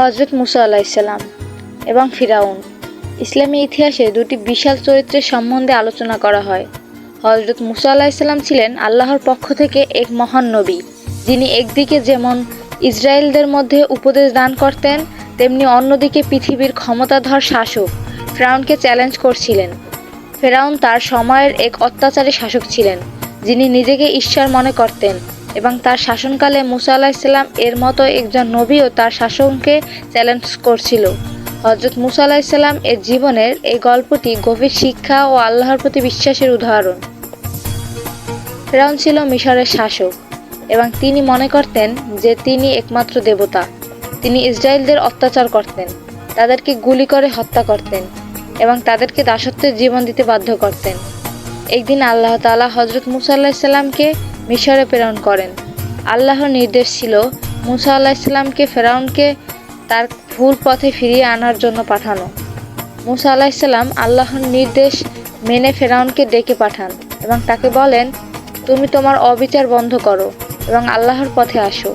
হজরত মুসা আলাইসাল্লাম এবং ফিরাউন। ইসলামী ইতিহাসে দুটি বিশাল চরিত্রের সম্বন্ধে আলোচনা করা হয়। হজরত মুসা আলাইসাল্লাম ছিলেন আল্লাহর পক্ষ থেকে এক মহান নবী, যিনি একদিকে যেমন ইসরায়েলদের মধ্যে উপদেশ দান করতেন, তেমনি অন্যদিকে পৃথিবীর ক্ষমতাধর শাসক ফেরাউনকে চ্যালেঞ্জ করছিলেন। ফেরাউন তার সময়ের এক অত্যাচারী শাসক ছিলেন। যিনি নিজেকে ঈশ্বর মনে করতেন এবং তার শাসনকালে মুসা আলাহিসাল্লাম এর মতো একজন নবীও তার শাসনকে চ্যালেঞ্জ করছিল। হজরত মুসা আলাহিসাল্লাম এর জীবনের এই গল্পটি গভীর শিক্ষা ও আল্লাহর প্রতি বিশ্বাসের উদাহরণ। ফেরাউন ছিল মিশরের শাসক এবং তিনি মনে করতেন যে তিনি একমাত্র দেবতা। তিনি ইসরায়েলদের অত্যাচার করতেন, তাদেরকে গুলি করে হত্যা করতেন এবং তাদেরকে দাসত্বের জীবন দিতে বাধ্য করতেন। একদিন আল্লাহ তাআলা হজরত মুসা আল্লাহিসাল্লামকে মিশরে প্রেরণ করেন। আল্লাহর নির্দেশ ছিল মুসা আল্লাহিসাল্লামকে ফেরাউনকে তার ভুল পথে ফিরিয়ে আনার জন্য পাঠানো। মুসা আলাহিসাল্লাম আল্লাহর নির্দেশ মেনে ফেরাউনকে ডেকে পাঠান এবং তাকে বলেন, তুমি তোমার অবিচার বন্ধ করো এবং আল্লাহর পথে আসো।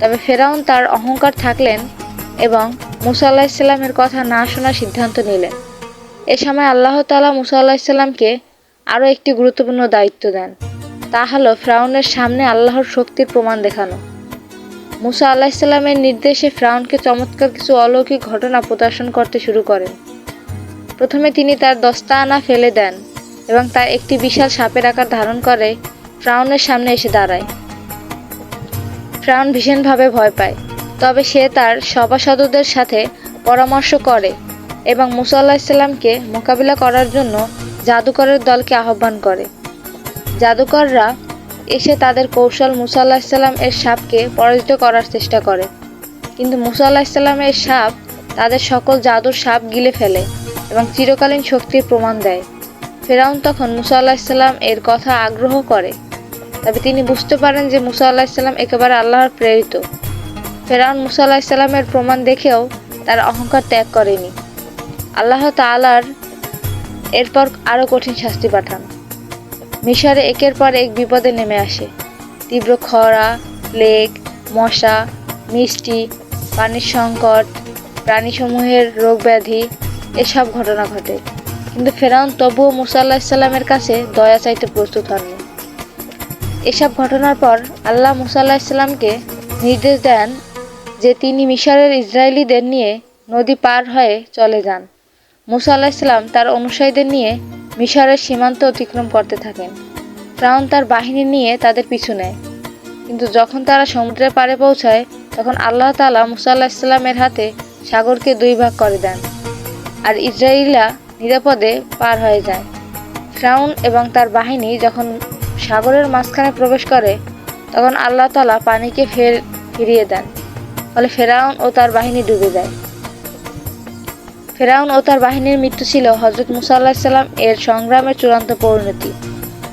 তবে ফেরাউন তার অহংকার থাকলেন এবং মুসা আলাহিসাল্লামের কথা না শোনার সিদ্ধান্ত নিলেন। এ সময় আল্লাহ তালা মুসা আলাহিসাল্লামকে আরও একটি গুরুত্বপূর্ণ দায়িত্ব দেন। তা হলো ফ্রাউনের সামনে আল্লাহর শক্তির প্রমাণ দেখানো। মুসা আলাহিসাল্লামের নির্দেশে ফ্রাউনকে চমৎকার কিছু অলৌকিক ঘটনা প্রদর্শন করতে শুরু করেন। প্রথমে তিনি তার দস্তা আনা ফেলে দেন এবং তার একটি বিশাল সাপের আকার ধারণ করে ফ্রাউনের সামনে এসে দাঁড়ায়। ফ্রাউন ভীষণভাবে ভয় পায়, তবে সে তার সভাসদদের সাথে পরামর্শ করে এবং মুসা আল্লাহিসাল্লামকে মোকাবিলা করার জন্য জাদুকরের দলকে আহ্বান করে। জাদুকররা এসে তাদের কৌশল মুসা আল্লাহিসাল্লাম এর সাপকে পরাজিত করার চেষ্টা করে। কিন্তু মুসা আল্লাহিসাল্লামের সাপ তাদের সকল জাদুর সাপ গিলে ফেলে এবং চিরকালীন শক্তির প্রমাণ দেয়। ফেরাউন তখন মুসা আল্লাহিসাল্লাম এর কথা আগ্রহ করে। তবে তিনি বুঝতে পারেন যে মুসা আল্লাহিসাল্লাম একেবারে আল্লাহর প্রেরিত। ফেরাউন মুসা আল্লাহিসাল্লামের প্রমাণ দেখেও তার অহংকার ত্যাগ করেনি। আল্লাহ তাআলার এরপর আরও কঠিন শাস্তি পাঠান। মিশরে একের পর এক বিপদে নেমে আসে। তীব্র খরা প্লেগ মশা, মিষ্টি, পানির সংকট, প্রাণীসমূহের রোগ ব্যাধি, এসব ঘটনা ঘটে। কিন্তু ফেরাউন তবুও মুসা আল্লাহিসাল্লামের কাছে দয়া চাইতে প্রস্তুত হননি। এসব ঘটনার পর আল্লাহ মুসা আল্লাহিসাল্লামকে নির্দেশ দেন যে তিনি মিশরের ইসরায়েলিদের নিয়ে নদী পার হয়ে চলে যান। মুসা আলাহিসাল্লাম তার অনুসারীদের নিয়ে মিশরের সীমান্ত অতিক্রম করতে থাকেন। ফ্রাউন তার বাহিনী নিয়ে তাদের পিছু নেয়। কিন্তু যখন তারা সমুদ্রের পাড়ে পৌঁছায়, তখন আল্লাহ তালা মুসা আল্লাহিসাল্লামের হাতে সাগরকে দুই ভাগ করে দেন আর ইসরায়েলিরা নিরাপদে পার হয়ে যায়। ফ্রাউন এবং তার বাহিনী যখন সাগরের মাঝখানে প্রবেশ করে, তখন আল্লাহ তালা পানিকে ফের ফিরিয়ে দেন। ফলে ফেরাউন ও তার বাহিনী ডুবে যায়। ফেরাউন ও তার বাহিনীর মৃত্যু ছিল হজরত মুসা আল্লাহিসাল্লাম এর সংগ্রামের চূড়ান্ত পরিণতি।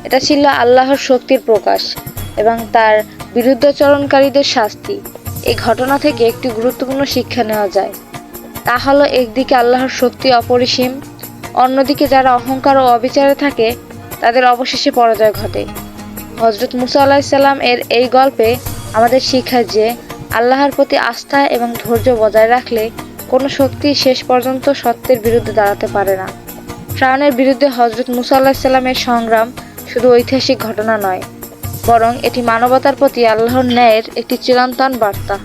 এটা ছিল আল্লাহর শক্তির প্রকাশ এবং তার বিরুদ্ধাচরণকারীদের শাস্তি। এই ঘটনা থেকে একটি গুরুত্বপূর্ণ শিক্ষা নেওয়া যায়। তা হলো একদিকে আল্লাহর শক্তি অপরিসীম, অন্যদিকে যারা অহংকার ও অবিচারে থাকে, তাদের অবশেষে পরাজয় ঘটে। হজরত মুসা আলাহিসাল্লাম এর এই গল্পে আমাদের শিক্ষা যে, আল্লাহর প্রতি আস্থা এবং ধৈর্য বজায় রাখলে কোনো শক্তি শেষ পর্যন্ত সত্যের বিরুদ্ধে দাঁড়াতে পারে না। ফ্রাউনের বিরুদ্ধে হজরত মুসা আল্লাহিসাল্লামের সংগ্রাম শুধু ঐতিহাসিক ঘটনা নয়, বরং এটি মানবতার প্রতি আল্লাহর ন্যায়ের একটি চিরন্তন বার্তা।